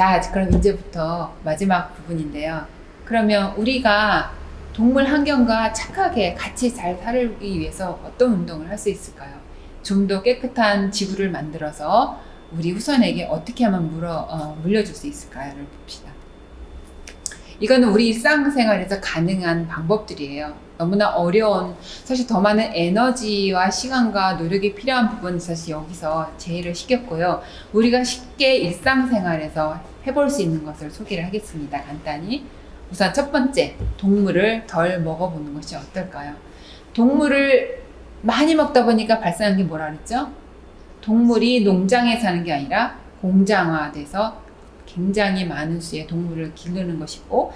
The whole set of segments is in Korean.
자, 그럼 이제부터 마지막 부분인데요. 그러면 우리가 동물 환경과 착하게 같이 잘 살기 위해서 어떤 운동을 할 수 있을까요? 좀 더 깨끗한 지구를 만들어서 우리 후손에게 어떻게 하면 물어, 어, 물려줄 수 있을까요를 봅시다. 이거는 우리 일상생활에서 가능한 방법들이에요. 너무나 어려운, 사실 더 많은 에너지와 시간과 노력이 필요한 부분은 사실 여기서 제의를 시켰고요. 우리가 쉽게 일상생활에서 해볼 수 있는 것을 소개를 하겠습니다. 간단히. 우선 첫 번째, 동물을 덜 먹어보는 것이 어떨까요? 동물을 많이 먹다 보니까 발생한 게 뭐라 그랬죠? 동물이 농장에 사는 게 아니라 공장화돼서 굉장히 많은 수의 동물을 기르는 것이고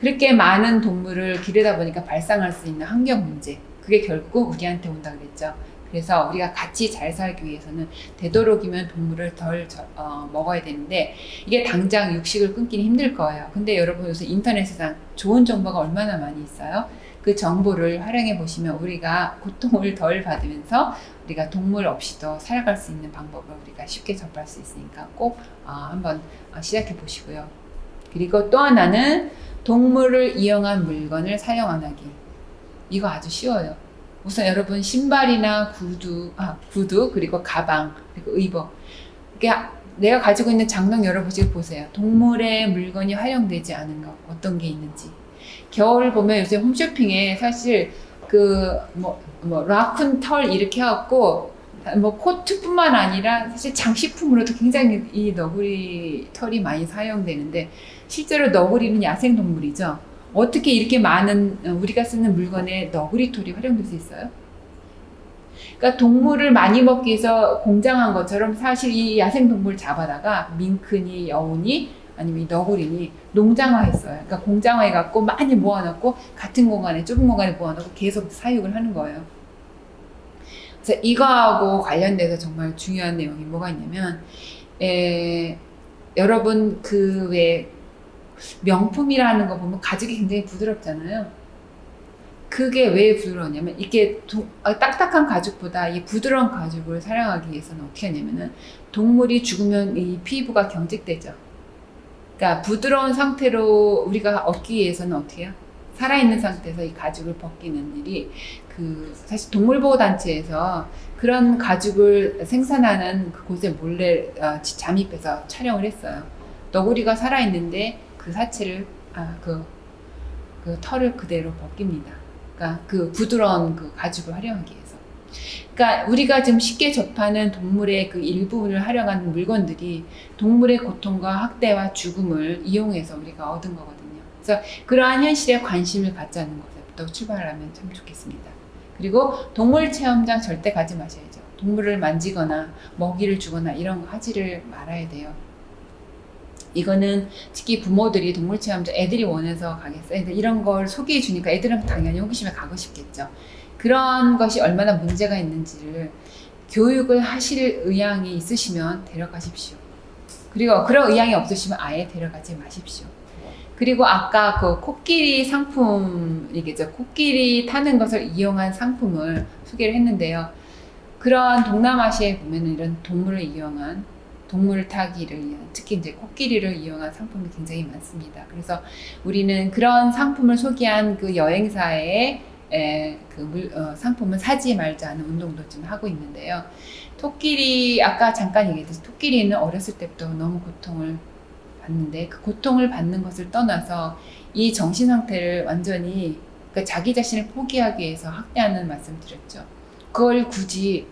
그렇게 많은 동물을 기르다 보니까 발생할 수 있는 환경 문제 그게 결국 우리한테 온다 그랬죠. 그래서 우리가 같이 잘 살기 위해서는 되도록이면 동물을 덜 저- 어, 먹어야 되는데 이게 당장 육식을 끊기는 힘들 거예요. 근데 여러분 요새 인터넷에서 좋은 정보가 얼마나 많이 있어요. 그 정보를 활용해 보시면 우리가 고통을 덜 받으면서 우리가 동물 없이도 살아갈 수 있는 방법을 우리가 쉽게 접할 수 있으니까 꼭 어, 한번 어, 시작해 보시고요. 그리고 또 하나는 동물을 이용한 물건을 사용 안 하기. 이거 아주 쉬워요. 우선 여러분 신발이나 구두, 아, 구두 그리고 가방 그리고 의복. 이게 내가 가지고 있는 장롱 열어보시고 보세요. 동물의 물건이 활용되지 않은 것 어떤 게 있는지. 겨울 보면 요새 홈쇼핑에 사실 그뭐 뭐 라쿤 털 이렇게 해갖고 뭐 코트뿐만 아니라 사실 장식품으로도 굉장히 이 너구리 털이 많이 사용되는데 실제로 너구리는 야생 동물이죠. 어떻게 이렇게 많은 어, 우리가 쓰는 물건에 너구리 털이 활용될 수 있어요? 그러니까 동물을 많이 먹기 위해서 공장한 것처럼 사실 이 야생 동물 잡아다가 민크니 여우니 아니면 이 너구리니 농장화했어요. 그러니까 공장화해갖고 많이 모아놓고 같은 공간에 좁은 공간에 모아놓고 계속 사육을 하는 거예요. 그래서 이거하고 관련돼서 정말 중요한 내용이 뭐가 있냐면 에, 여러분 그 왜 명품이라는 거 보면 가죽이 굉장히 부드럽잖아요. 그게 왜 부드러우냐면 이게 도- 아, 딱딱한 가죽보다 이 부드러운 가죽을 사용하기 위해서는 어떻게 하냐면은 동물이 죽으면 이 피부가 경직되죠. 그러니까 부드러운 상태로 우리가 얻기 위해서는 어떻게 해요? 살아있는 상태에서 이 가죽을 벗기는 일이 그 사실 동물보호단체에서 그런 가죽을 생산하는 그곳에 몰래 어, 지- 잠입해서 촬영을 했어요. 너구리가 살아있는데 그 사체를 아, 그, 그 털을 그대로 벗깁니다. 그러니까 그 부드러운 그 가죽을 활용하기 위해서. 그러니까 우리가 지금 쉽게 접하는 동물의 그 일부분을 활용한 물건들이 동물의 고통과 학대와 죽음을 이용해서 우리가 얻은 거거든요. 그래서 그러한 현실에 관심을 갖자는 것부터 출발하면 참 좋겠습니다. 그리고 동물 체험장 절대 가지 마셔야죠. 동물을 만지거나 먹이를 주거나 이런 거 하지를 말아야 돼요. 이거는 특히 부모들이 동물 체험장 애들이 원해서 가겠어요. 이런 걸 소개해 주니까 애들은 당연히 호기심에 가고 싶겠죠. 그런 것이 얼마나 문제가 있는지를 교육을 하실 의향이 있으시면 데려가십시오. 그리고 그런 의향이 없으시면 아예 데려가지 마십시오. 그리고 아까 그 코끼리 상품이겠죠. 코끼리 타는 것을 이용한 상품을 소개를 했는데요. 그런 동남아시아에 보면은 이런 동물을 이용한 동물 타기를 위한 특히 이제 코끼리를 이용한 상품이 굉장히 많습니다. 그래서 우리는 그런 상품을 소개한 그 여행사의 에, 그 물, 어, 상품은 사지 말자는 운동도 좀 하고 있는데요. 토끼리 아까 잠깐 얘기했듯이 토끼리는 어렸을 때부터 너무 고통을 받는데 그 고통을 받는 것을 떠나서 이 정신 상태를 완전히 그러니까 자기 자신을 포기하기 위해서 학대하는 말씀 드렸죠. 그걸 굳이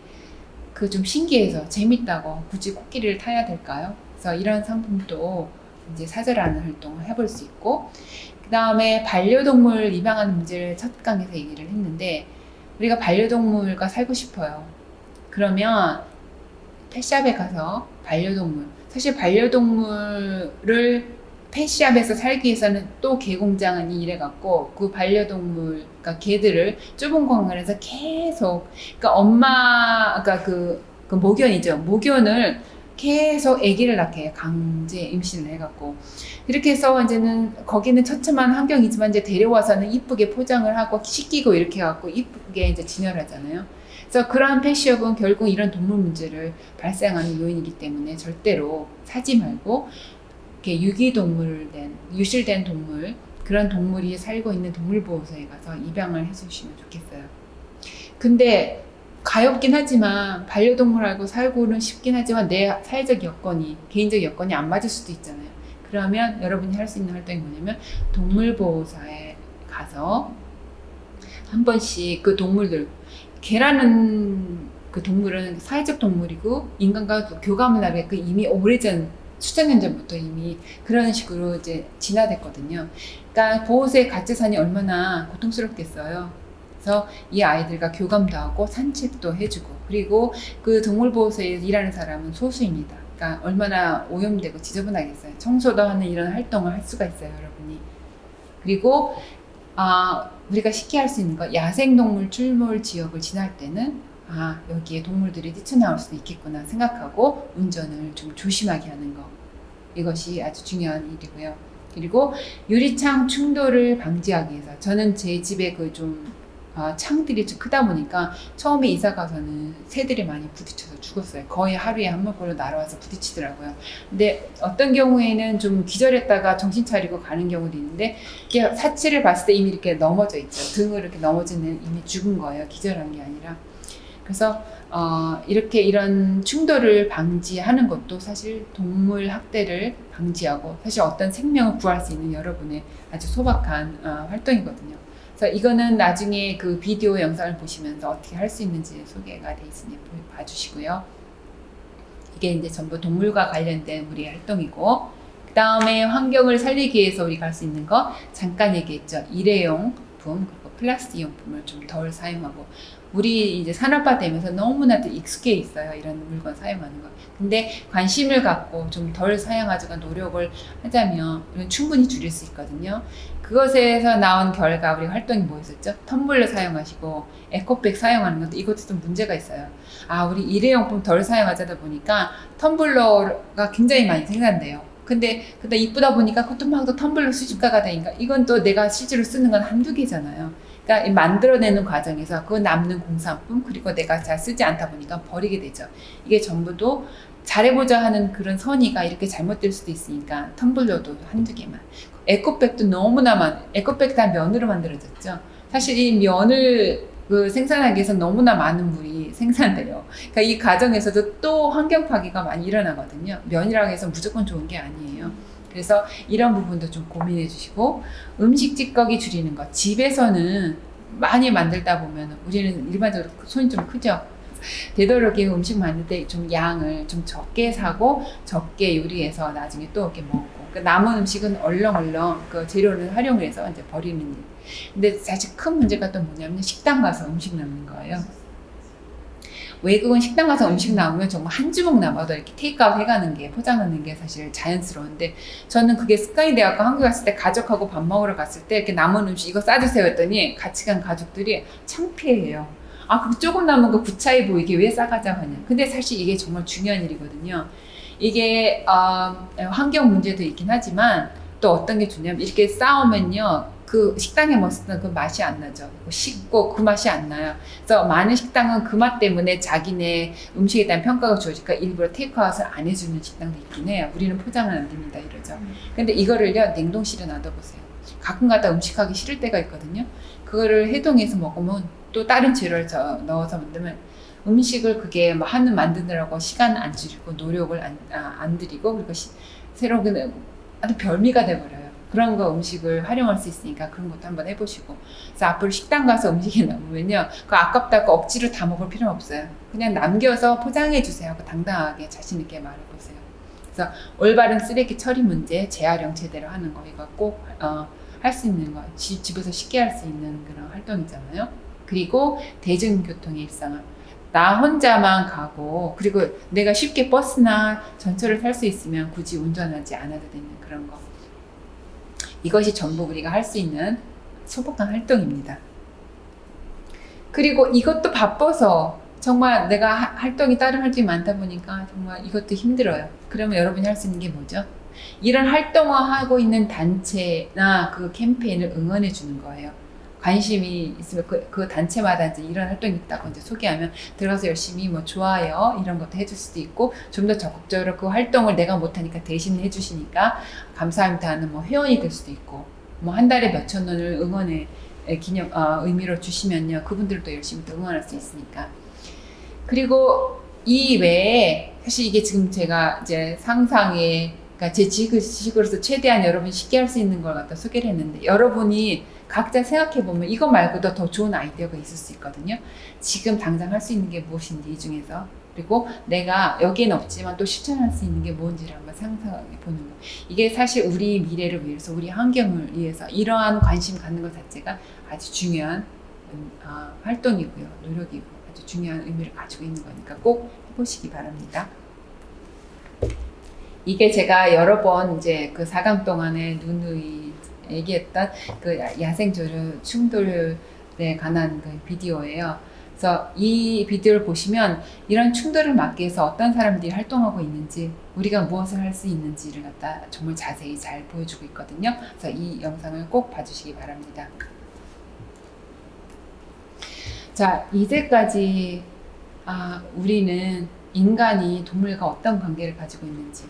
그 좀 신기해서 재밌다고 굳이 코끼리를 타야 될까요? 그래서 이런 상품도 이제 사절하는 활동을 해볼 수 있고 그 다음에 반려동물 입양하는 문제를 첫 강에서 얘기를 했는데 우리가 반려동물과 살고 싶어요. 그러면 펫샵에 가서 반려동물 사실 반려동물을 펫샵에서 살기 위해서는 또 개공장은 이래 갖고 그 반려동물 그러니까 개들을 좁은 공간에서 계속 그러니까 엄마 그러니까 그, 그 모견이죠 모견을 계속 아기를 낳게. 강제 임신을 해갖고 이렇게 해서 이제는 거기는 처참한 환경이지만 이제 데려와서는 이쁘게 포장을 하고 씻기고 이렇게 해갖고 이쁘게 이제 진열하잖아요. 그래서 그러한 펫샵은 결국 이런 동물 문제를 발생하는 요인이기 때문에 절대로 사지 말고 이렇게 유기동물 된 유실된 동물 그런 동물이 살고 있는 동물보호소에 가서 입양을 해주시면 좋겠어요. 근데 가엾긴 하지만 반려동물하고 살고는 쉽긴 하지만 내 사회적 여건이 개인적 여건이 안 맞을 수도 있잖아요. 그러면 여러분이 할 수 있는 활동이 뭐냐면 동물보호사에 가서 한 번씩 그 동물들 개라는 그 동물은 사회적 동물이고 인간과 그 교감을 하게 그 이미 오래전 수천 년 전부터 이미 그런 식으로 이제 진화됐거든요. 그러니까 같이 사니 얼마나 고통스럽겠어요. 그래서 이 아이들과 교감도 하고 산책도 해주고 그리고 그 동물보호소에 일하는 사람은 소수입니다. 그러니까 얼마나 오염되고 지저분하겠어요. 청소도 하는 이런 활동을 할 수가 있어요, 여러분이. 그리고 아 우리가 쉽게 할 수 있는 거 야생동물 출몰 지역을 지날 때는 아 여기에 동물들이 뛰쳐나올 수도 있겠구나 생각하고 운전을 좀 조심하게 하는 거 이것이 아주 중요한 일이고요. 그리고 유리창 충돌을 방지하기 위해서 저는 제 집에 그좀 아, 창들이 좀 크다 보니까 처음에 이사 가서는 새들이 많이 부딪혀서 죽었어요. 거의 하루에 한 번꼴로 날아와서 부딪히더라고요. 근데 어떤 경우에는 좀 기절했다가 정신 차리고 가는 경우도 있는데 사치를 봤을 때 이미 이렇게 넘어져 있죠. 등을 이렇게 넘어지는 이미 죽은 거예요. 기절한 게 아니라. 그래서 어, 이렇게 이런 충돌을 방지하는 것도 사실 동물 학대를 방지하고 사실 어떤 생명을 구할 수 있는 여러분의 아주 소박한 어, 활동이거든요. 그래서 이거는 나중에 그 비디오 영상을 보시면서 어떻게 할 수 있는지 소개가 돼 있으니 봐주시고요. 이게 이제 전부 동물과 관련된 우리 활동이고 그 다음에 환경을 살리기 위해서 우리가 할 수 있는 거 잠깐 얘기했죠. 일회용 품 그리고 플라스틱 용품을 좀 덜 사용하고 우리 이제 산업화 되면서 너무나도 익숙해 있어요. 이런 물건 사용하는 거. 근데 관심을 갖고 좀 덜 사용하자고 노력을 하자면 충분히 줄일 수 있거든요. 그것에서 나온 결과 우리 활동이 뭐였었죠? 텀블러 사용하시고 에코백 사용하는 것도 이것도 좀 문제가 있어요. 아 우리 일회용품 덜 사용하자다 보니까 텀블러가 굉장히 많이 생산돼요. 근데 근데 이쁘다 보니까 그것도 막 또 텀블러 수집가가 되니까 이건 또 내가 실제로 쓰는 건 한두 개잖아요. 그러니까 이 만들어내는 과정에서 그 남는 공산품 그리고 내가 잘 쓰지 않다 보니까 버리게 되죠. 이게 전부도 잘해보자 하는 그런 선의가 이렇게 잘못될 수도 있으니까 텀블러도 한두 개만. 에코백도 너무나 많. 에코백 다 면으로 만들어졌죠. 사실 이 면을 그 생산하기 위해서 너무나 많은 물이 생산돼요. 그러니까 이 과정에서도 또 환경 파괴가 많이 일어나거든요. 면이라고 해서 무조건 좋은 게 아니에요. 그래서 이런 부분도 좀 고민해 주시고 음식 찌꺼기 줄이는 것. 집에서는 많이 만들다 보면 우리는 일반적으로 손이 좀 크죠. 되도록이면 음식 만들 때 좀 양을 좀 적게 사고 적게 요리해서 나중에 또 이렇게 먹고 그 남은 음식은 얼렁얼렁 그 재료를 활용해서 이제 버리는 일. 근데 사실 큰 문제가 또 뭐냐면 식당 가서 음식 남는 거예요. 외국은 식당 가서 음식 남으면 정말 한 주먹 남아도 이렇게 테이크아웃 해가는 게 포장하는 게 사실 자연스러운데 저는 그게 습관이 돼갖고 한국 갔을 때 가족하고 밥 먹으러 갔을 때 이렇게 남은 음식 이거 싸주세요 했더니 같이 간 가족들이 창피해해요. 아, 그 조금 남은 거 구차해 보이게 왜 싸가자고 하냐. 근데 사실 이게 정말 중요한 일이거든요. 이게 어, 환경 문제도 있긴 하지만 또 어떤 게 좋냐면 이렇게 싸우면요. 그 식당에 먹었을 때그 맛이 안 나죠. 식고 그 맛이 안 나요. 그래서 많은 식당은 그 맛 때문에 자기네 음식에 대한 평가가 좋으니까 일부러 테이크아웃을 안 해주는 식당도 있긴 해요. 우리는 포장은 안 됩니다. 이러죠. 근데 이거를요, 냉동실에 놔둬보세요. 가끔 가다 음식하기 싫을 때가 있거든요. 그거를 해동해서 먹으면 또 다른 재료를 저- 넣어서 만들면 음식을 그게 뭐 하는 만드느라고 시간 안 줄이고 노력을 안, 아, 안 들이고 그리고 시, 새로 그 아주 별미가 돼버려요. 그런 거 음식을 활용할 수 있으니까 그런 것도 한번 해보시고 그래서 앞으로 식당 가서 음식이 남으면요 그 아깝다고 억지로 다 먹을 필요 없어요. 그냥 남겨서 포장해 주세요 하고 당당하게 자신 있게 말해보세요. 그래서 올바른 쓰레기 처리 문제 재활용 제대로 하는 거 이거 꼭 어, 할 수 있는 거 집, 집에서 쉽게 할 수 있는 그런 활동이잖아요. 그리고 대중교통의 일상을 나 혼자만 가고 그리고 내가 쉽게 버스나 전철을 탈 수 있으면 굳이 운전하지 않아도 되는 그런 거 이것이 전부 우리가 할 수 있는 소복한 활동입니다. 그리고 이것도 바빠서 정말 내가 하- 활동이 다른 활동이 많다 보니까 정말 이것도 힘들어요. 그러면 여러분이 할 수 있는 게 뭐죠? 이런 활동을 하고 있는 단체나 그 캠페인을 응원해 주는 거예요. 관심이 있으면 그, 그 단체마다 이제 이런 활동이 있다고 이제 소개하면 들어가서 열심히 뭐 좋아요 이런 것도 해줄 수도 있고 좀 더 적극적으로 그 활동을 내가 못하니까 대신 해주시니까 감사합니다 하는 뭐 회원이 될 수도 있고 뭐 한 달에 몇천 원을 응원의 기념 어, 의미로 주시면요. 그분들도 열심히 또 응원할 수 있으니까. 그리고 이 외에 사실 이게 지금 제가 이제 상상에 그러니까 제 지식- 지식으로서 최대한 여러분 쉽게 할 수 있는 걸 갖다 소개를 했는데 여러분이 각자 생각해 보면 이거 말고도 더 좋은 아이디어가 있을 수 있거든요. 지금 당장 할 수 있는 게 무엇인지 이 중에서 그리고 내가 여기에는 없지만 또 실천할 수 있는 게 뭔지를 한번 상상해 보는 거. 이게 사실 우리 미래를 위해서 우리 환경을 위해서 이러한 관심 갖는 것 자체가 아주 중요한 음, 아, 활동이고요, 노력이고 아주 중요한 의미를 가지고 있는 거니까 꼭 해보시기 바랍니다. 이게 제가 여러 번 이제 그 4강 동안에 누누이 얘기했던 그 야- 야생조류 충돌에 관한 그 비디오예요. 그래서 이 비디오를 보시면 이런 충돌을 막기 위해서 어떤 사람들이 활동하고 있는지 우리가 무엇을 할 수 있는지를 갖다 정말 자세히 잘 보여주고 있거든요. 그래서 이 영상을 꼭 봐주시기 바랍니다. 자, 이제까지 아, 우리는 인간이 동물과 어떤 관계를 가지고 있는지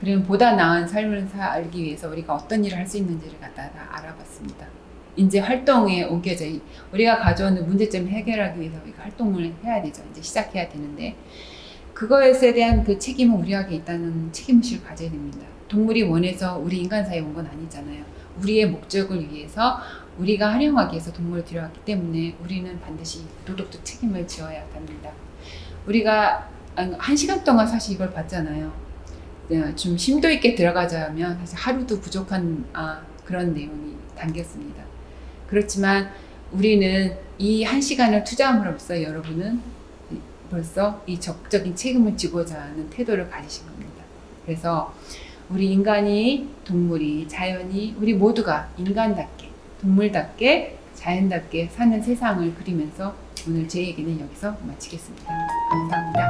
그리고 보다 나은 삶을 살기 위해서 우리가 어떤 일을 할 수 있는지를 갖다 다 알아봤습니다. 이제 활동에 옮겨져 이- 우리가 가져오는 문제점을 해결하기 위해서 우리가 활동을 해야 되죠. 이제 시작해야 되는데 그거에 대한 그 책임은 우리에게 있다는 책임의식을 가져야 됩니다. 동물이 원해서 우리 인간 사이에 온 건 아니잖아요. 우리의 목적을 위해서 우리가 활용하기 위해서 동물을 들여왔기 때문에 우리는 반드시 도덕적 책임을 지어야 합니다. 우리가 한- 한 시간 동안 사실 이걸 봤잖아요. 네, 좀 심도 있게 들어가자면 사실 하루도 부족한 아, 그런 내용이 담겼습니다. 그렇지만 우리는 이 한 시간을 투자함으로써 여러분은 이- 벌써 이 적극적인 책임을 지고자 하는 태도를 가지신 겁니다. 그래서 우리 인간이, 동물이, 자연이, 우리 모두가 인간답게, 동물답게, 자연답게 사는 세상을 그리면서 오늘 제 얘기는 여기서 마치겠습니다. 감사합니다.